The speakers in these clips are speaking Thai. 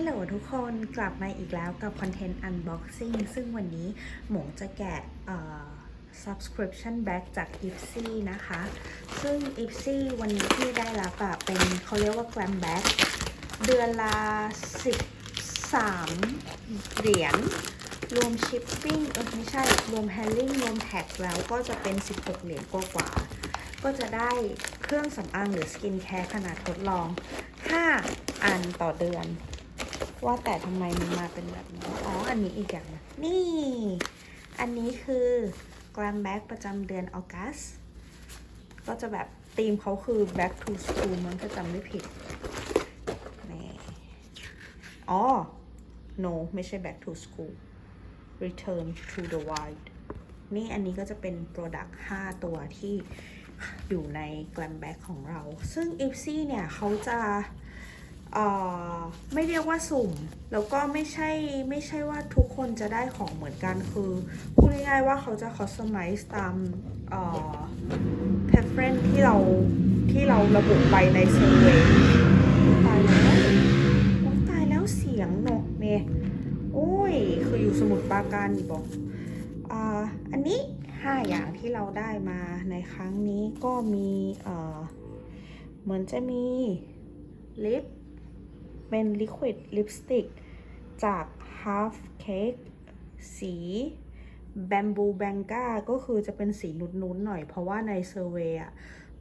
ฮัลโหลทุกคนกลับมาอีกแล้วกับคอนเทนต์ Unboxing ซึ่งวันนี้หมงจะแกะ subscription back จาก Ipsy นะคะ ซึ่ง Ipsy วันนี้ที่ได้รับอะเป็นเขาเรียกว่า Glam Back เดือนละ 13 เหรียญรวมชิปปิ้งเออไม่ใช่ รวมแฮนดิ้งรวมแท็กแล้วก็จะเป็น 16 เหรียญกว่าๆก็จะได้เครื่องสำอางหรือสกินแคร์ขนาดทดลอง 5 อันต่อเดือน ว่าแต่ทำไมมันมาเป็นแบบนี้ อ๋อ อันนี้อีกอย่างนะนี่ อันนี้คือ Glam Bag ประจำเดือนออกัส ก็จะแบบธีมเขาคือ back to school มันก็จำไม่ผิดนี่อ๋อ no ไม่ใช่ back to school return to the wild นี่อันนี้ก็จะเป็น product 5 ตัวที่อยู่ใน Glam Bag ของเรา ซึ่ง Ipsy เนี่ยเขาจะ ไม่เรียกว่าสุ่ม แล้วก็ไม่ใช่ไม่ใช่ว่าทุกคนจะได้ของเหมือนกันคือพูดง่ายๆว่าเขาจะ customize ตามเอ่อ preference ที่เราที่เราระบุไปใน survey ตายแล้วโอ๊ยตายแล้วเสียงเนอะเมย์โอ้ย คืออยู่สมุดปราการนี่บอกอ่าอันนี้ 5 อย่างที่เราได้มาในครั้งนี้ก็มีเอ่อเหมือนจะมีลิป เป็น liquid lipstick จาก half cake สี bamboo banga ก็คือจะเป็นสีนุ้นๆหน่อย เพราะว่าในเซอร์เวยอะ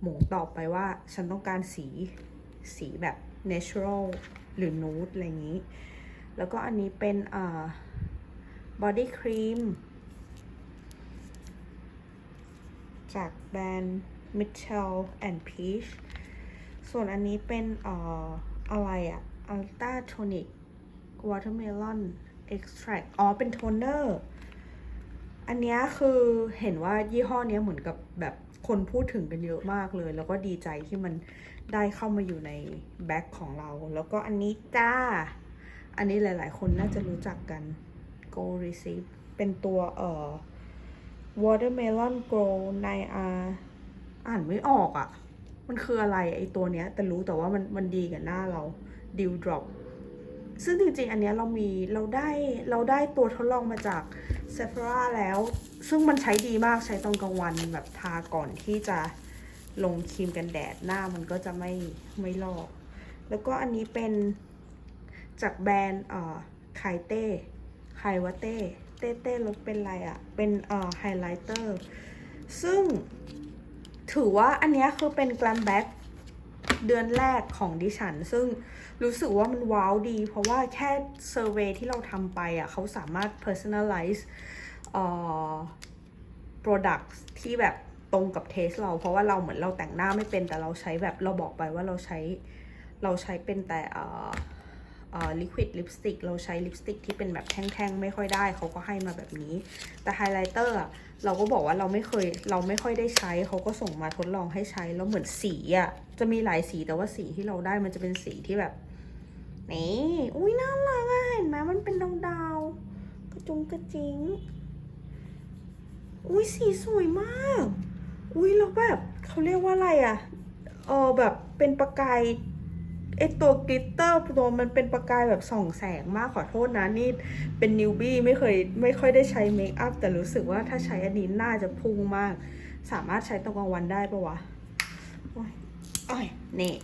หมูตอบไปว่าฉันต้องการสีสีแบบ natural หรือ nude อะไรอย่างนี้ แล้วก็อันนี้เป็นอ่า body cream จากแบรนด์ Mitchell and Peach ส่วนอันนี้เป็นเอ่ออะไรอะ Ultra Tonic Watermelon Extract อ๋อ เป็นโทนเนอร์ อันนี้คือเห็นว่ายี่ห้อนี้เหมือนกับแบบคนพูดถึงกันเยอะมากเลย แล้วก็ดีใจที่มันได้เข้ามาอยู่ในแบ็คของเรา แล้วก็อันนี้จ้า อันนี้หลาย ๆ คนน่าจะรู้จักกัน Go Receive เป็นตัวเอ่อ Watermelon Grow ในอาอ่านไม่ออกอะ่ะ มันคืออะไรไอตัวเนี้ย แต่รู้แต่ว่ามันมันดีกับหน้าเรา Dew Drop ซึ่งจริงๆ อันเนี้ยเรามีเราได้เราได้ตัวทดลองมาจาก Sephora แล้ว ซึ่งมันใช้ดีมากใช้ตอนกลางวันแบบทาก่อนที่จะลงครีมกันแดดหน้ามันก็จะไม่ไม่ลอก แล้วก็อันนี้เป็นจากแบรนด์เอ่อไคเต้ไควะเต้เต้เต้รถเป็นอะไรอะ่ะ เป็นเอ่อไฮไลท์เตอร์ซึ่งถือว่าอันนี้คือเป็นกลัมแบ็ก เดือนแรกของดิฉัน ซึ่งรู้สึกว่ามันว้าวดี เพราะว่าแค่เซอร์เวยที่เราทำไปอะเขาสามารถ personalize เอ่อ product ที่แบบตรงกับเทสเรา เพราะว่าเราเหมือนเราแต่งหน้าไม่เป็นแต่เราใช้แบบเราบอกไปว่าเราใช้เราใช้เป็นแต่เอ่อ เอ่อ liquid lipstick เราใช้ลิปสติกที่เป็นแบบแท่งๆ ไม่ค่อยได้เขาก็ให้มาแบบนี้ แต่ไฮไลท์เตอร์เราก็บอกว่าเราไม่เคยเราไม่ค่อยได้ใช้เขาก็ส่งมาทดลองให้ใช้แล้วเหมือนสีอะจะมีหลายสีแต่ว่าสีที่เราได้มันจะเป็นสีที่แบบนี่อุ้ยน่ารักอะเห็นไหมมันเป็นดาวดาวๆกระจุงกระจิงอุ้ยสีสวยมาก อุ้ยแล้วแบบเขาเรียกว่าอะไรอะเออแบบเป็นประกาย ไอตัวกลิตเตอร์ตัวมันเป็นประกายแบบส่องแสงมากขอโทษนะนี่เป็นนิวบี้ไม่เคยไม่ค่อยได้ใช้เมคอัพแต่รู้สึกว่าถ้าใช้อันนี้น่าจะพุ่งมาก สามารถใช้ตอนกลางวันได้ปะวะโอ้ยโอ้ยนี่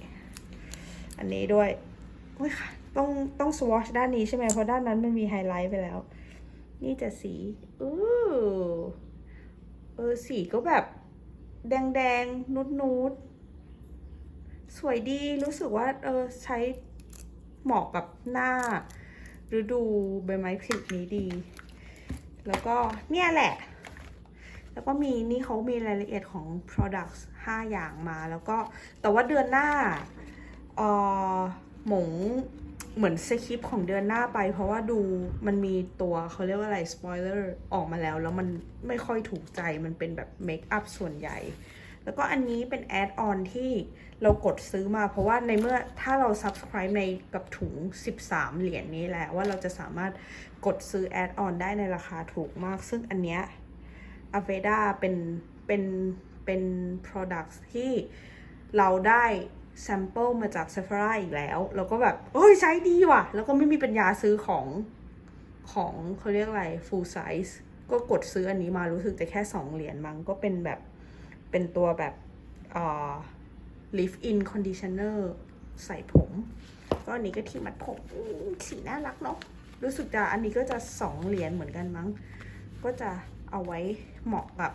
อันนี้ด้วยโอ้ยค่ะ ต้องต้องสวอชด้านนี้ใช่ไหมเพราะด้านนั้นมันมีไฮไลท์ไปแล้ว นี่จะสีอู้เออสีก็แบบ แดงแดงนุดนูด สวยดีรู้สึกว่าเออใช้เหมาะกับหน้าฤดูใบไม้ผลินี้ดี แล้วก็เนี่ยแหละ แล้วก็มีนี่เขามีรายละเอียดของ products 5 อย่างมาแล้วก็แต่ว่าเดือนหน้าเออหมงเหมือนสคริปต์ของเดือนหน้าไป เพราะว่าดูมันมีตัวเขาเรียกว่าอะไรสปอยเลอร์ออกมาแล้ว แล้วมันไม่ค่อยถูกใจมันเป็นแบบเมคอัพส่วนใหญ่ แล้วก็อันนี้เป็นแอดออนที่เรากดซื้อมา เพราะว่าในเมื่อถ้าเรา subscribe ในกับถุง 13 เหรียญนี้แหละว่าเราจะสามารถกดซื้อแอดออนได้ในราคาถูกมาก ซึ่งอันเนี้ย a v e d a เป็นเป็นเป็น products ที่เราได้แซมเปิลมาจาก Sephora อีกแล้ว แล้วก็แบบเอ้ยใช้ดีว่ะ แล้วก็ไม่มีปัญญาซื้อของของเขาเรียกอะไร full size ก็กดซื้ออันนี้มารู้สึกจะแค่ 2 เหรียญมั้งก็เป็นแบบ เป็นตัวแบบเอ่อ lift in conditioner ใส่ผม ก็อันนี้ก็ที่มัดผมสีน่ารักเนาะรู้สึกจะอันนี้ก็จะ2เหรียญเหมือนกันมั้ง ก็จะเอาไว้เหมาะกับ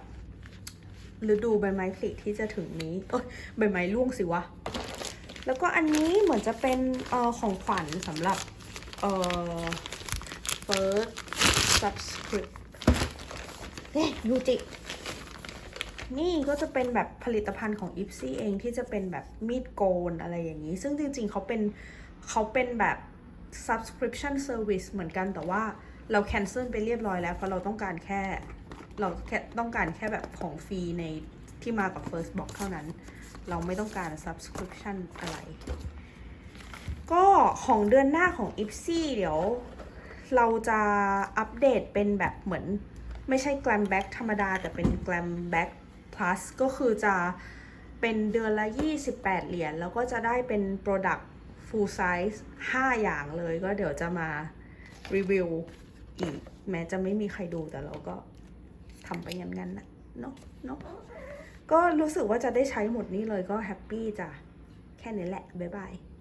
ฤดูใบไม้ผลิที่จะถึงนี้ เอ้ยใบไม้ร่วงสิวะ แล้วก็อันนี้เหมือนจะเป็นเอ่อของขวัญสำหรับเอ่อ first subscript เอ๊ะยูจิ นี่ก็จะเป็นแบบผลิตภัณฑ์ของ i p s y เองที่จะเป็นแบบมีดโกนอะไรอย่างนี้ ซึ่งจริงๆเขาเป็นเขาเป็นแบบ subscription service เหมือนกันแต่ว่าเรา cancel ไปเรียบร้อยแล้ว เพราะเราต้องการแค่เราแค่ต้องการแค่แบบของฟรีในที่มากับ first box เท่านั้น เราไม่ต้องการ subscription อะไร ก็ของเดือนหน้าของ i p s y เดี๋ยว เราจะอัปเดตเป็นแบบเหมือน ไม่ใช่ glam back ธรรมดา แต่เป็น glam back plus ก็คือจะเป็นเดือนละ 28 เหรียญแล้วก็จะได้เป็น product full size 5 อย่างเลยก็เดี๋ยวจะมารีวิวอีก แม้จะไม่มีใครดูแต่เราก็ทำไปงั้นๆนะเนาะเนาะก็รู้สึกว่าจะได้ใช้หมดนี้เลยก็แฮปปี้จ้ะ แค่นี้แหละ บ๊ายบาย